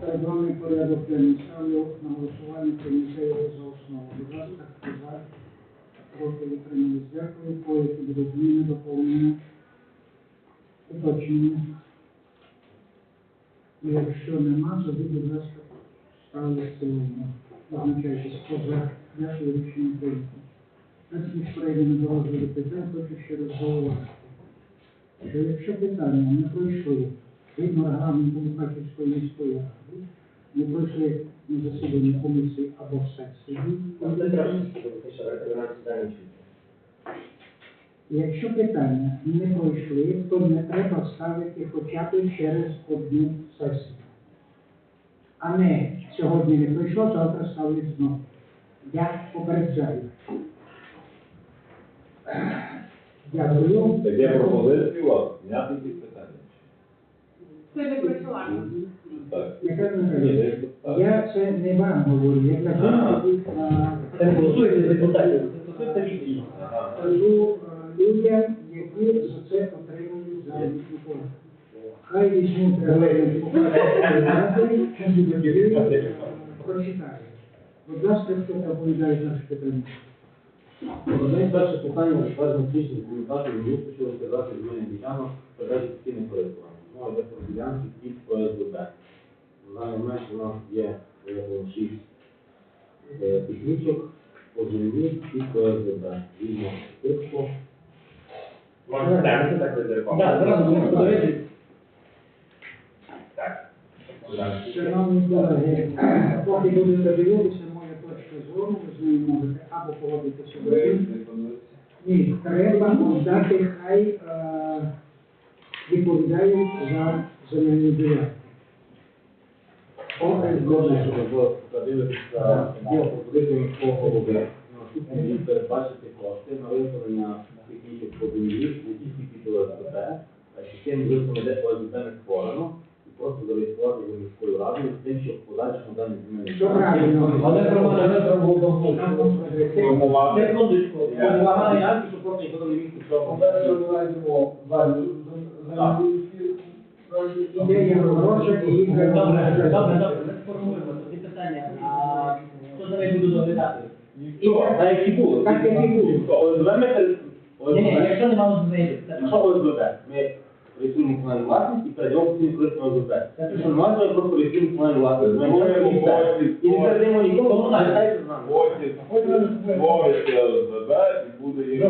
Державний порядок денний ставлю на голосування прийняття його за основу. Будь ласка, хто за? Проти утримались. Дякую. По які будуть зміни, доповнення, уточнення. Якщо нема, тоді, будь ласка, ставлю в цілому. Визначайтесь, хто рішення прийнято. Ніж перейдемо до розгляду питань, хочу ще раз зауважити, що якщо питання не пройшли згідно регламенту Мукачівської міської ради, не пройшли на засіданні комісії або сесії, якщо питання не пройшли, то не треба ставити хоча б через одну сесію. А не сьогодні не пройшло, завтра ставлять знову. Я попереджаю. Дякую. Так я пропозицію у вас зняти. Це не працювання. Так. Яка Ні, ж так. Я це не вам говорю, я кажу, Ага. а, Це голосується депутатів, це стосується відповіді. Кажу а, людям, які за це отримують заробітну плату. Хай візьмуть регламент показати, прочитають. Будь ласка, хто доповідає наше питання? День перше питання затвердження технічних документацій від що розказати зміни ділянок передачі постійних користування. Про ділянки під ОСББ. На у нас є виявлено шість е, технічок, оживі під ОСББ. Вільно типу. Так, зараз будемо подивитися. Шановні колеги, поки будете дивитися, моя точка зору, ви з нею можете або погодитися з одним, Ні, треба дати, хай е, відповідають за земельні ділянки. Згодом, щоб подивитися діло пропозиції міського голови. На наступний рік передбачити кошти на виготовлення технічних по землі, не тільки під ОСББ, а ще тим виготовлення, де ОСББ не створено, і просто зареєструвати за міською радою з тим, щоб в подальшому дані земельні Що правильно? Але громада не зробила Нам потрібно. Формувати. Секундочку, полагали ділянки, щоб просто ніхто не міг нічого. Ідея робоча і їх Добре, добре, треба. добре, ми сформуємо тоді питання. А хто за неї буде доглядати? Так, як і було. Так, як і було. ОСББ ми Ні, ні, ОСББ. якщо немає зміни, це Якщо ОСББ, ми реєструємо комунальну власність і передаємо постійну користь на ОСББ. Якщо немає, то просто реєструємо комунальну власність. Ми нічого не. І не передаємо нікому, тому залишається з нами. Потім створиться ОСББ і буде їм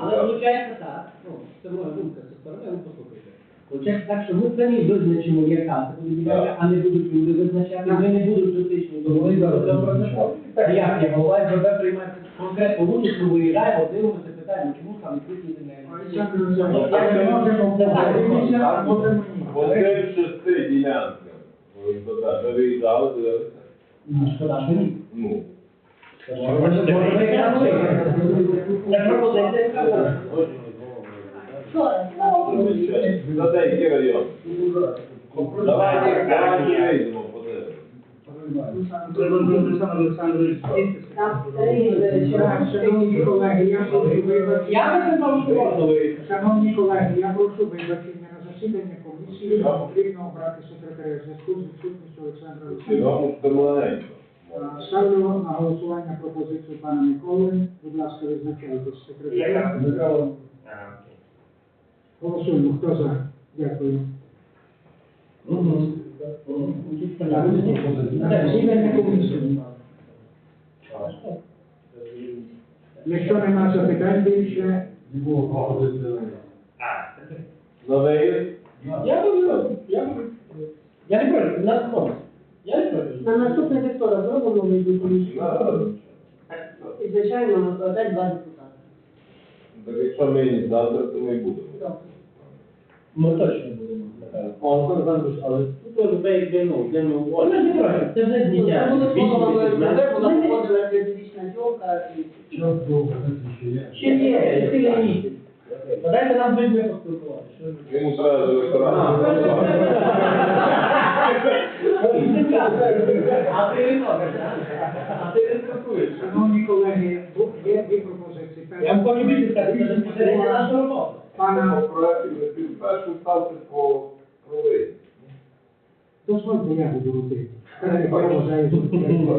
Але виходить так, ну, це моя думка зі сторони, ви послухайте. Виходить так, що ми самі визначимо, яка це буде ділянка, а не будуть люди визначати, ми не будуть дотичні до А як я голова СББ приймає конкретно вулицю, виїжджаємо, дивимося, питаємо, чому там відкриті землі. Олександр Олександрович, як ми можемо подивитися, а можемо ні. По цим шести ділянкам ОСББ ви виїжджали, дивилися? Ну, шкода, що ні. Ну. Це пропозиція, яка За деякі райони. Давайте, давайте вийдемо, подивимося. Шановні колеги, я прошу вибачення. На засідання комісії, потрібно обрати секретаря зв'язку з відсутністю Олександра Олександровича. Ставлю на голосування пропозицію пана Миколи. Будь ласка, визначайтесь секретаря. Голосуємо. Хто за? Дякую. Якщо нема запитань більше, На виїзд? Я би, я би, я не проти, нас можна. Я не проти. На наступний вівторок зробимо вийду комісію. І, звичайно, опять два депутати. Так якщо ми не завтра, то ми будемо. Ми точно будемо. Олександрович, але тут ОСББ якби, ну, для ми Ми ж не проти, це вже зняття. була погоджена п'ятирічна ділка і Ще є, ще є місяць. Дайте нам з людьми поспілкуватися. Йому треба до ресторану. А ти. А ти не шановні колеги, є дві пропозиції. Я вам хочу більше сказати, це наша робота. Пана По проекту не першу ставте по про дозвольте, я буду робити.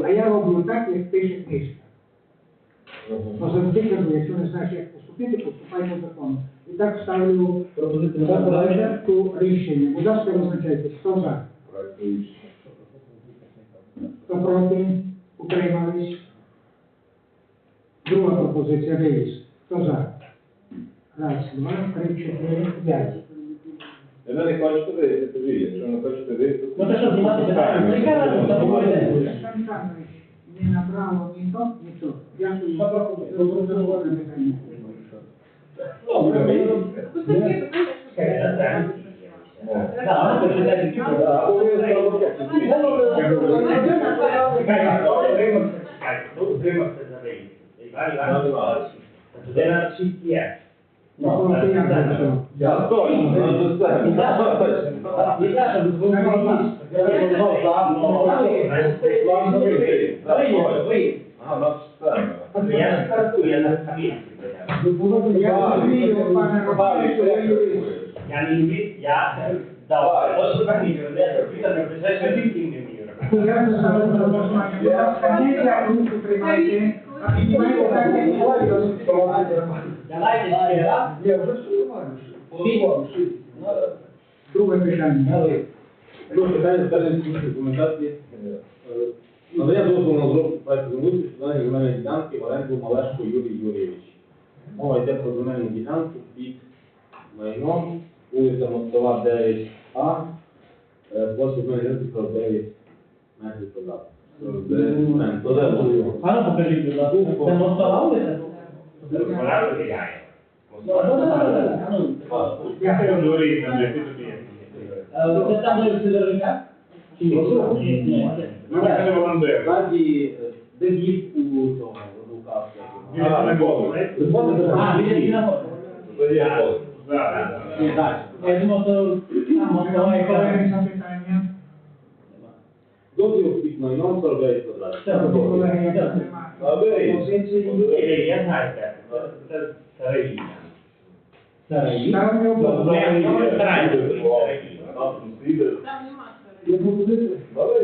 А я роблю так, як пише книжка. Завжди кажу, якщо не знаєш, як поступити, поступай по закону. І так ставлю проекту рішення. Будь ласка, визначайте, хто за, хто проти, утримались. Друга пропозиція вивіз. Хто за? Раз, два, три, чотири, п'ять. Ви не хочете вийти, тоді, якщо не хочете вийти, Ну, то що, знімати питання? Ну, яка разниця? Добрий день. Олександр Іванович, не направо, ні то, ні то. Дякую за задоволене питання. Так, ви читаєте ті Людина всіх є. Ну, то як же що? Я точно, ну, це все. І Саша, ви зробили А, у нас все. Я не стартую, я на камінці. Я розумію, пане Романе, що ви юрист. Я не юрист, я дав. Ось камінь, я запитав, що це тільки не вмію. Я не ставлю на голосування. Будь ласка, не для руку тримайте, а піднімайте так, як говорить. Давайте ще раз. Друге питання. Друге питання стежить інші документації. Е, Надання дозволу на розробку проекту землі щодо земельної ділянки в оренду Малешко Юрій Юрійович. Мова йде про земельну ділянку під майном, вулиця Мостова 9А, е, площа земельної ділянки 49 метрів квадратних. Е, ну покажіть, будь ласка. Це мостова вулиця? Вона розглядає. Ну, Дякую. е, Це там де Сидоренка? Чи ні? Ні, ні. Ззаді, е, де в'їзд у цього адвоката? А, не було. А, біля Сінамор. Це є поле. І далі. Я думав, що там мостова яка. Колеги запитання. Дозвіл під майном 49 квадратів. Все, Колеги, я Дякую. А ви? Позиції. Я знаю, це. Це старий. Старий. Ставлю Ну, я не стараюся. Там сліди. Там нема старих.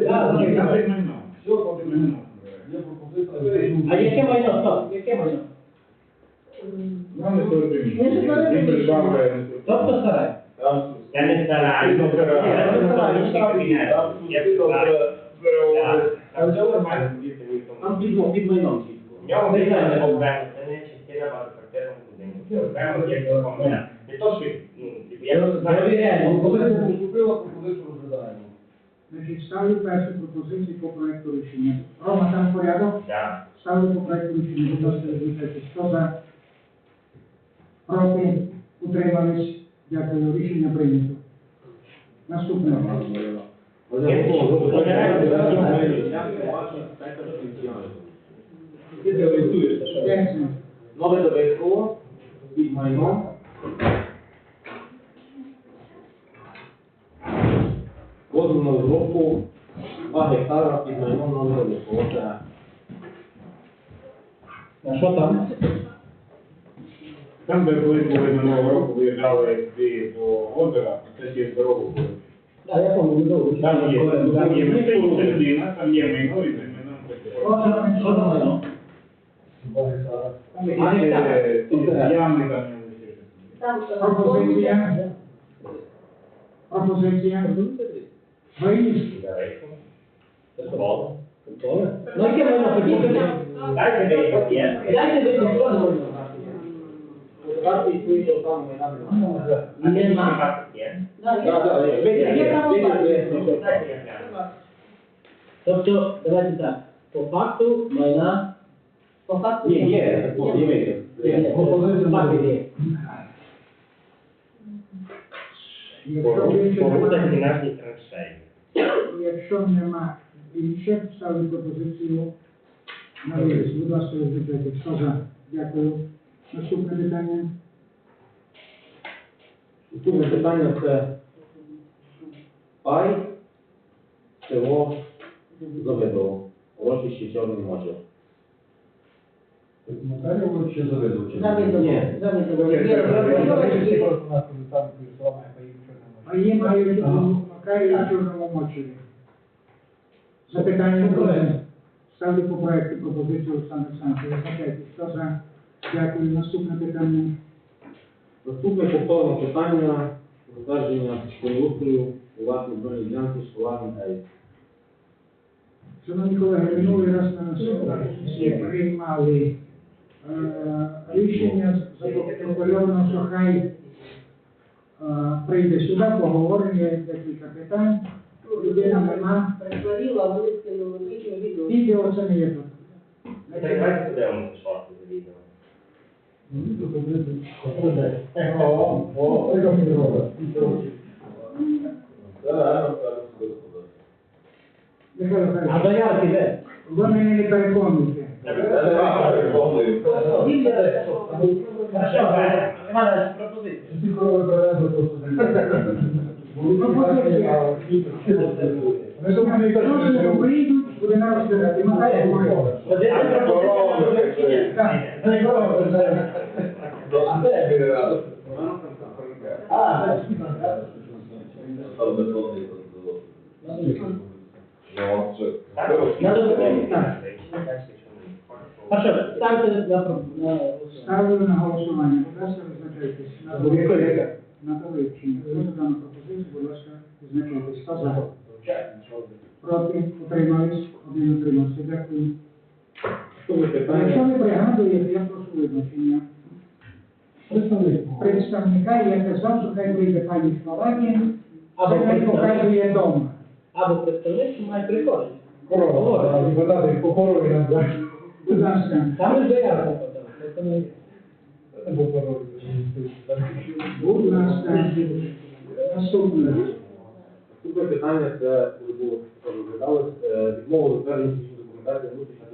Да, Ні, так. так. А яке майно? Стоп, яке майно? Тобто старе. Там Я не стараюся. Ну, це Я не стараюся. Там Я сліди стараюся. переовують. Там все нормально. Там під, під майном В чітко. нього визнання окремо, це не частина окремо є документ. Не то, що, ну, типу, я знаю. Перевіряємо. Значить, ставлю першу пропозицію по проекту рішення. Рома, там порядок? Да. Ставлю по проекту рішення. Будь ласка, визначайте. Хто за? Проти? Утримались? Дякую. Рішення прийнято. Наступне. Ти? П'ять. Нове довідково під майном. На розробку 2 гектара під майном нове довідково. Це А що там? Там, де коли були минулого року, виїжджали всі до озера, це ті дорогу були. Так, я пам'ятаю. Там є, там є майно, це людина, там є майно і це майно. Що що там майно? Там є е, ті ями, там є ще. Там Пропозиція. Пропозиція. Виніс. Ну, яке майно? Ходіть. Дайте мені, є. Дайте ви що майно? карти існують там майна. А де нема? Є. Так, так, є. Видно, видно, видно. Дайте я гляну. Тобто, давайте так. По факту майна По факту Є, є, є, є, є. Пропозиція факти є. Anche eh, gli anni cambiano di circa. Quanto sei gli anni? Quanto sei gli anni? Ma io mi scriverei. Per favore. Noi che abbiamo capito? Dai che devi partire. Dai che devi partire. qui lo fanno in ambito. Non è mai partire. No, no, vedi, vedi, vedi. Sotto, dovete stare. Ho fatto, ma in là. Якщо більше Побудуть немає- наші траншеї. Якщо нема інших, ставлю пропозицію на виріс. Будь ласка, визначайте. Хто за? Дякую. Наступне питання. Наступне питання це пай, село Завидово, урочище Чорний Мотор. Завидомо. Ні. Завидомо. Є розробка. А краю на чорному мочеві. Запитання друге. Ставлю по проекту пропозицію Олександр Олександрович. Визначайтесь. Хто за? Дякую. Наступне питання. Наступне повторне питання затвердження землеустрою у власній зоні ділянки Школарний Ей. Шановні колеги, минулий раз на сесії приймали рішення запропоновано, що хай е, прийде сюди, поговоримо, є декілька питань. Людина нема. Перетворила, вони відео, відео. Це не є тут. Давайте за відео. А заявки де? ви мене не переконуєте. Це не вам переконує. А що, Івана, пропозиція? Прошу, прийдуть, будемо розглядати. Михайло Федорович. Один пропозиція. А, Там законний процедур. Ну, що? надо зробити. Так. А що, ставте на на Ставлю на голосування. Будь ласка, визначайтесь. На вивчення. На вивчення. Хто за дану пропозицію, будь ласка, визначайтесь. Хто за? Проти? Утримались? Один утримався. Дякую. Якщо ви пригадуєте, я прошу визначення. Представника, я казав, що хай прийде пані Словакія, Або хай показує вдома. або представник, що має приходити. Будь ласка. Там і заявка потім. представник. Будь ласка. Наступне. Наступне питання це було розглядалось е, відмова затвердження документації внутрішнього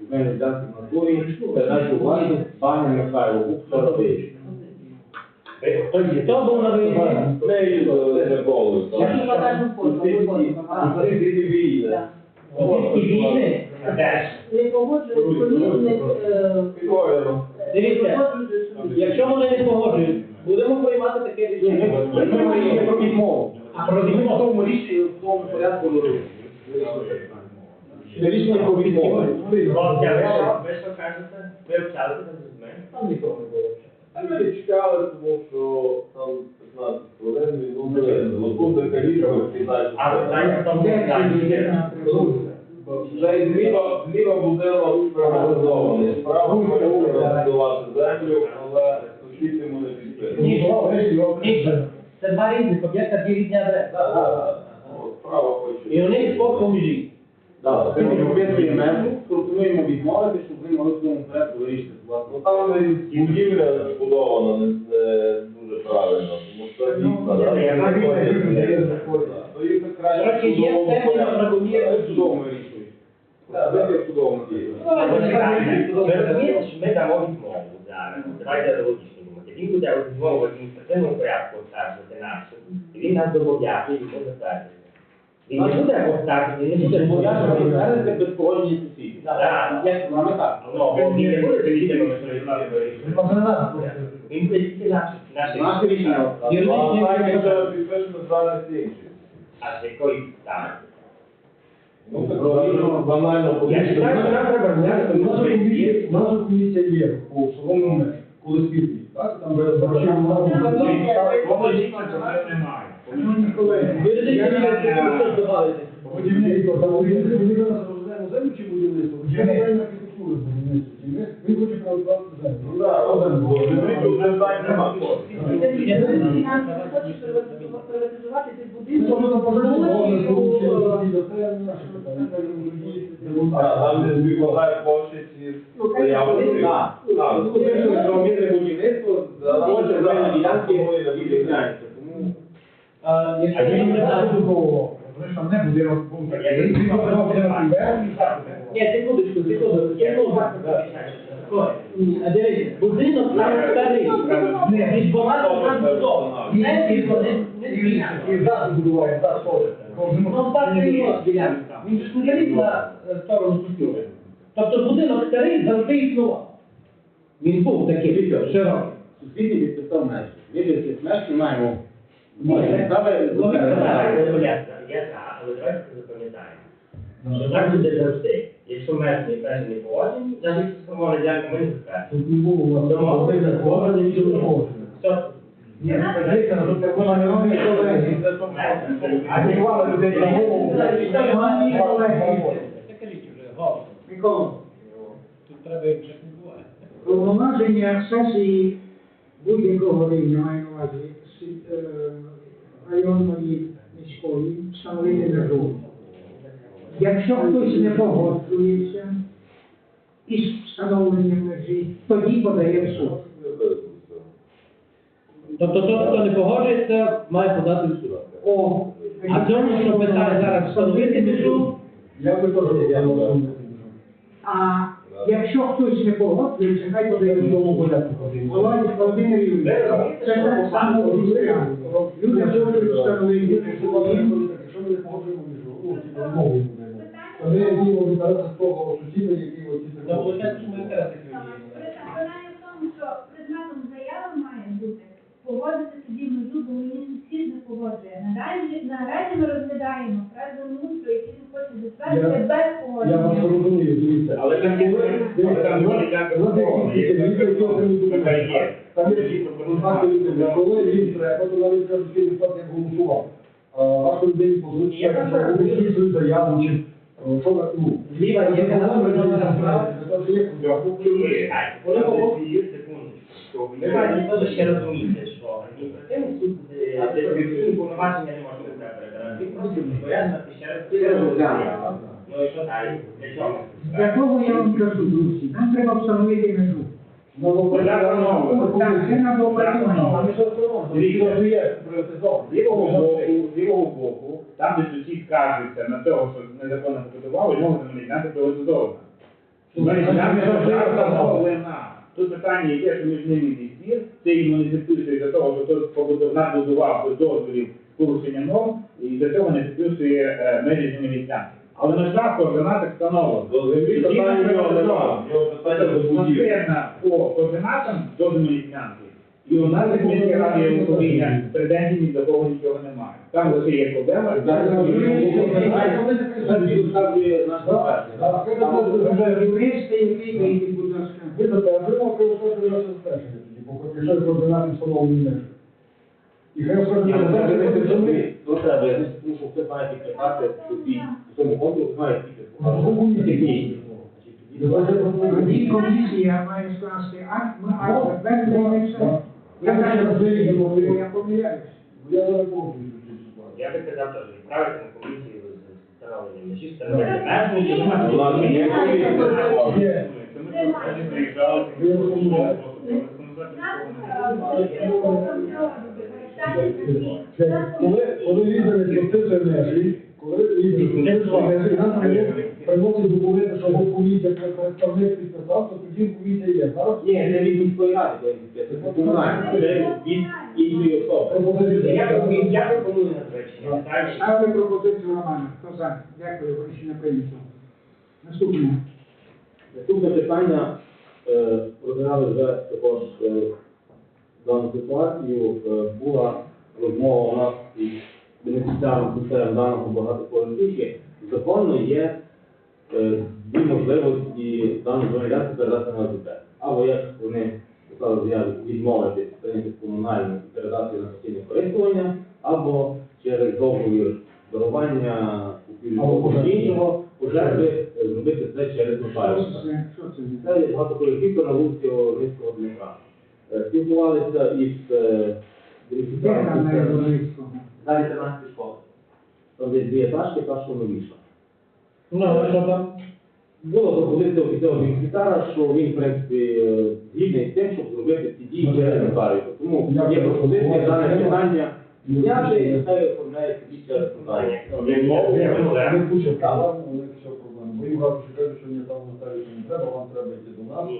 земельної ділянки в натурі, передачу власність пану Михайлову 49. Хто був на виїзді? Це і не коло. Я не покажу фото, фото. Це війни. війни? Не погоджують комісник, е, Дивіться, не якщо вони не погоджують, будемо приймати таке рішення. ми приймемо про відмову. А про Ми в тому рішенні, в тому порядку вирішуємо. Це рішення про відмову. Ви що- кажете? Ви общалися з ними? Там нікого не було. А ми чекали, тому що там 15 хвилин, він був буде калітка, і далі. А питання в тому, Вже і зліва, зліва будинок приватизований. Справа землю, але сусід йому не підписує. Це два різних об'єкта, дві різні адреси. Справа хоче. І у них спор по. Так, межу, пропонуємо відмовити, щоб ви могли в цьому порядку вирішити власне. Ну там будівля збудована не, дуже правильно, тому що я знаю. Так, є термін правомірності. Ми в судовому вирішуємо. Так, Дайте в судовому дії. Ви розумієте, що ми дамо відмову зараз. Давайте логічно думати. Він буде відмову в адміністративному порядку оскаржувати нашу. І він нас зобов'язує його затвердити. Він не буде оскаржувати, він не буде Зобов'язаний зобов'язаний. відвернути без погодження сусідів. Так. Як саме так? Ну, бо він не буде дивитися, що він нас вирішує. Він буде тільки наші. Наше Наші рішення. А так вже підпишемо зараз інші. А з якої так? Ну, так правильно, банально Я вважаю, що нам треба розглянути Наша можливість. комісія, наша комісія є по колективі, так? Там ви бачили Шановні колеги, Юридичні я- відповідь, що будівництво, там ми зараз розглядаємо землю чи будівництво? Чи будівельна архітектура будівництво? Чи ми- Він хоче приватизувати землю. Ну так, один, бо тут питань нема. Хочеш приватизувати цей Ну, будинок? то ми пожежі, Площею, долучили сусіда, це наше Це Там де збігає площі ці Ну, заявки. Так, так. Ну, вирішили, що мірне будівництво, хоче земельні ділянки. Тому А, він не Вони ж там не і так. Ні, секундочку, секундочку, секундочку. А дивіться, будинок там старий. Не, від багато там будов. Не, тільки не. І ззаду будуває, так, сходить. Ну, так не є ділянка. Він ж не заліз на е, сторону сусіда. Тобто будинок старий завжди існував. Він був такий широкий. сусідній підписав межі. Ми від цих меж не маємо Ні, Ставить Я за, я за, але давайте запам'ятаємо. Що так буде завжди. Якщо межні межі не погоджені, навіть якщо сформована ділянка, ми не затверджуємо. Тут не було у вас Дома. такого закону, нічого не можна. Все. Ні, дивіться, ну, тут вона не робить, що ви, це то- А не вона людей на голову. Я кажіть вже, голос. Микола, Тут треба як вже не буває. повноваження сесії будь-якого рівня, маю на увазі, сі- е, районної міської, встановити межу. Якщо хтось не погоджується із встановленням межі, тоді подає в суд. Тобто той, хто не погоджується, має подати в суд. О, А цьому, що питає зараз встановити межу, Я би теж я. А якщо хтось не погоджується, хай подає в суд. Володимир Юрійович, це так само в. Люди хочуть встановити межу. Якщо ми не погоджуємо ну, типу, ми діємо в інтересах того що ми інтереси Переконання в тому, що предметом заяви має бути погодити межу, бо мені сусід не погоджує. Наразі, наразі ми розглядаємо проект землеустрою, який він хоче затвердити без Я вас погодження. розумію, дивіться. Але там є- там є ну, ну, які контакти людини. Коли їм треба, то навіть кажуть, що він голосував. Вашу людині позиція, вони заяву, чи е, що ви, ну, Зліва є канал, ви вона не там знаєте, це ж є Вони погоджують секундочку. Ви маєте ще розуміти, що адміністративний суд е, лівого боку, лівого боку, там, де сусід скаржиться на того, що незаконно побудував, у нього земельна приватизована. Тут питання є, що між ними спір, це йому не підписує до того, що той побудов надбудував без дозволів порушення норм, і до цього не підписує е, межі земельної ділянки. Але на жаль, координати встановлено. До землі питання в нього нема. В нього питання до будівлі. По координатам до ділянки. І у нас як міська рада є управління претензій ні до кого нічого немає. Там лише є проблема. Ви що координати встановлені. І хай все я не тому, що все має підписати, що ті, в цьому конкурсі має підписати. Тоді комісія має скласти акт, ми акт все. Я помиляюсь. Я цією ситуацією. Я би казав, що відправити на комісію з встановленням межі, встановити межу, і немає. Ладно, є. Ми приїжджали, коли, коли лідери підписує межі, коли лідери підписує межі, нам приносить- документи, що комісія, представник підписав, то тоді комісія є. Зараз Ні, це від міської ради, це комунальне, це від іншої особи. Я пропоную- на речення. Ставлю пропозицію Романа. Хто за? Дякую, рішення прийнято. Наступне. Наступне питання, е, розглядали вже також е, дану ситуацію. Е, Була розмова у нас із бенефіціарним критерієм даного багатоповерхівки. Законно є е, дві можливості дану землянку передати на ОЗП. Або як вони писали заяву відмовити прийняти комунальну і передати на постійне користування, або через договір дарування Або купівлі пожертви. е, зробити це через нотаріуса. це? Є багатополітівка на вулиці Олинського Дмитра. Е, Спілкувалися із е, там? Далі 13 школи. Там десь дві етажки, та що новіша. Ну, що там? Була пропозиція офіційного бенефіціара, що він, в принципі, е, згідний з тим, щоб зробити ці дії через нотаріуса. Тому є пропозиція дане питання зняти і хай оформляє собі через нотаріуса. У них проблема. Бо їм кажуть, що ні, там нотаріусу не треба, вам треба йти до нас.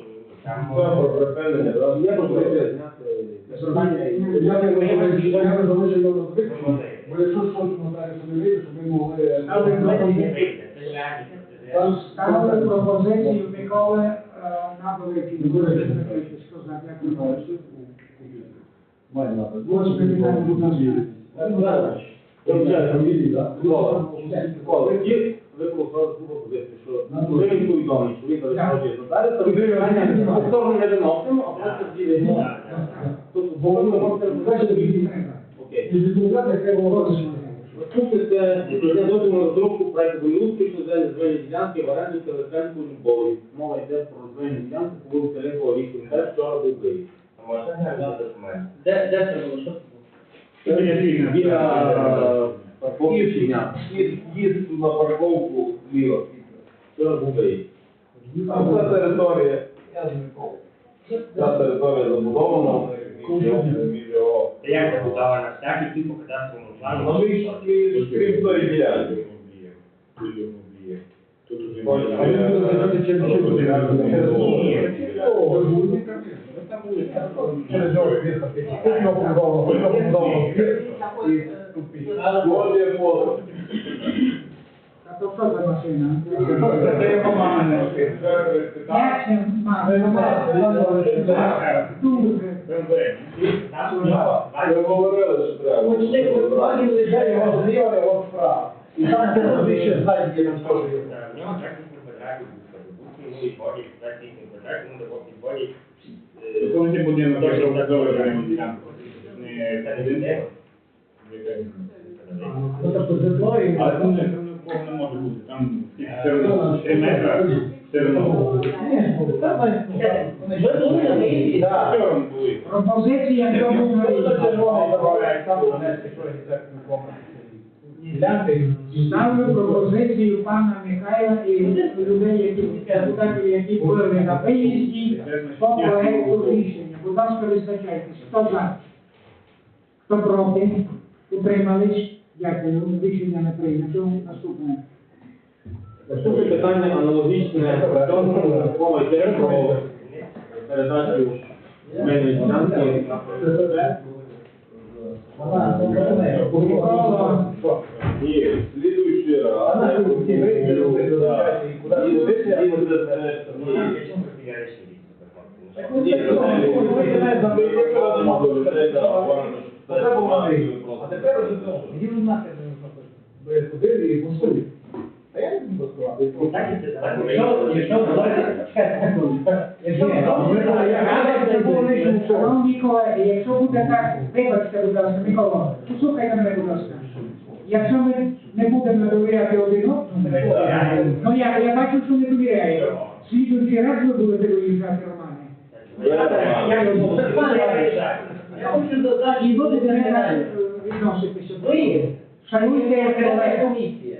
Є пропозиція зняти це питання і Я не розумію, я не залишу його на звичайно, бо якщо щось нотаріусу не вийде, щоб ми могли... Там Ставлю пропозицію Миколи е, на великий. Хто за? Дякую. Має напис. Ви проголосували ту пропозицію, що ви він повідомить, що він перешкоджує нотаріуса, ви повторно не виносимо, а просто ділимо. Тобто, бо ви можете розповідати, Окей. Це для дозволу на розробку проекту землеустрою щодо землі ділянки в оренду Телефенку Любові. Мова йде про земельну ділянку по вулиці Ринкова 8 Р, вчора документ? Де, де це було? Що це було? Біля Київщиня. Їзд, їзд на парковку зліва. Був виїзд. Там ця територія, ця територія забудована. Це як побудована, так, які по кадастровому плану. Ну, між, між, крім тої ділянки. А через нього в'їхати. Кухня побудована, кухня побудована. І тупі. Згодя фото. А то що за машина? Це його мама не Як це Ви говорили, що треба. Почти кожен лише його зліва, його справа. І там де ще знають, де він теж є. В нього Ну, тобто житло і... але там не не може бути. Там все одно 3 метри, все одно. Ні, там вони ж- Ви були на виїзді? Так. Пропозиція і... Ставлю пропозицію пана Михайла і людей, які депутатів, які були на виїзді по проекту рішення. Будь ласка, визначайтесь. Хто за? Хто проти? Утримались? Дякую. Рішення не прийнято. Наступне. Наступне питання аналогічне цьому мова йде про передачу земельної ділянки на ну, що? І слідуючий раз. Ви Ні, це це робите, не- ви знаєте, Ми там якраз багато до людей, да, говоримо, що Оце це був бумаги, Андрій. просто- А тепер вже ну, іди ви нахер не можна. Ви ходили і голосують. А я не буду голосувати. Так, і це так. Якщо, якщо, давайте, чекайте секунду. Якщо, Ні, ну, ми коли я гадав, це було лише вчора. Шановні колеги, якщо буде так, вибачте, будь ласка, Микола, послухайте мене, будь ласка. Якщо ми не будемо довіряти один одному, ну я, я бачу, що не довіряєте. Слідуючий раз ви будете виїжджати, Романе. Я йому Я хочу додати, не так питання. е, відноситися. Виїзд, Шануйте комісія.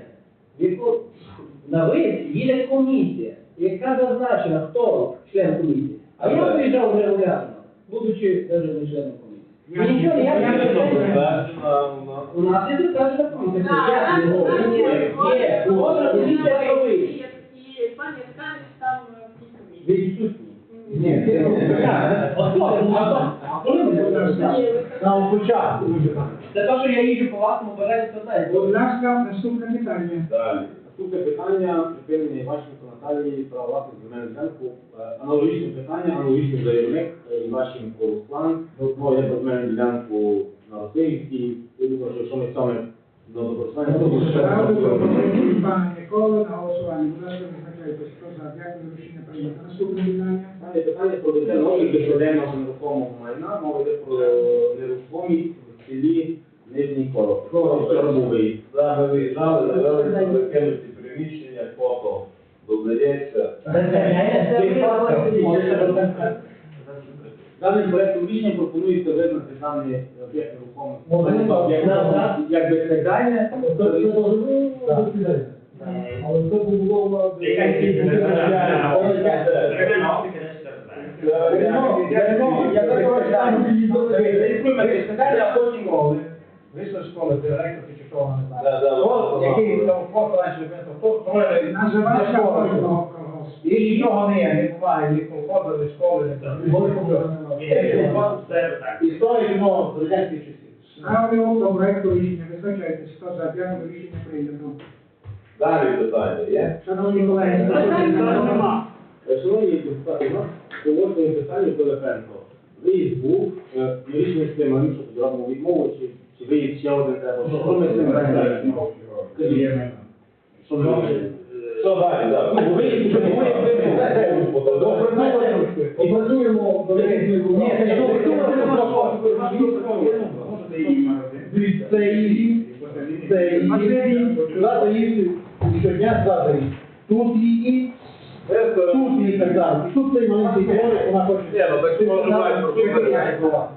На виїзд їде комісія, яка зазначена, хто член комісії. А я виїжджав регулярно, будучи навіть не членом комісії. Нічого Я-. Затверджена у нас. Є затверджена комісія. Є, кожна комісія про виїзд. І пані Віталій там в тій комісії. Відсутні. Ні, це На початку. Це те, що я їжджу по вашому бажанню питання. Будь ласка, наступне питання. Далі. Наступне питання припинення Іващенко Наталії права власних земельну ділянку. Е, Аналогічне питання, аналогічний заявник е, Іващенко Руслан. Мова йде про земельну ділянку на Росіївській. Я думаю, що якщо ми саме до допрацювання, то буде ще раз пропозицію пана на голосування. Будь ласка, визначайтесь. Хто за? Дякую, рішення прийнято. Наступне питання. Питання про дитину обліку щоденного нерухомого майна. Мова йде про нерухомість в селі Нижній Короб. Виїзд. Да, ми виїжджали, завели закинуті приміщення, фото додається. Даним проектом рішення пропонується визнати даний об'єкт нерухомості. Як, безпекальне, але це було Яка знаю. Я потім мови. Вийшла з школи, директор чи вона не да. Який там фото раніше Називається школу. кожного І нічого не є, не буває, ні колходу, ні школи, так. Історія відомо з радянських часів. Ставлю до проекту рішення. Визначайтесь. Хто за? Дякую, рішення прийнято. Далі питання є? Шановні колеги, Е, Шановні депутати, у нас сьогодні питання Телефенко. Виїзд був, е, і рішення з тим, що тоді робимо відмову, чи, Чи виїзд ще один треба? Що ми з цим робимо? Що ми робимо? Що далі, так? Ну, ви їх Опрацюємо до Ні, це що, хто це нема що? Це її, це її, щодня згадати. Тут її, тут і так далі. Тут цей маленький творик, вона хоче. Ні, ну так ти можеш бачити, слова.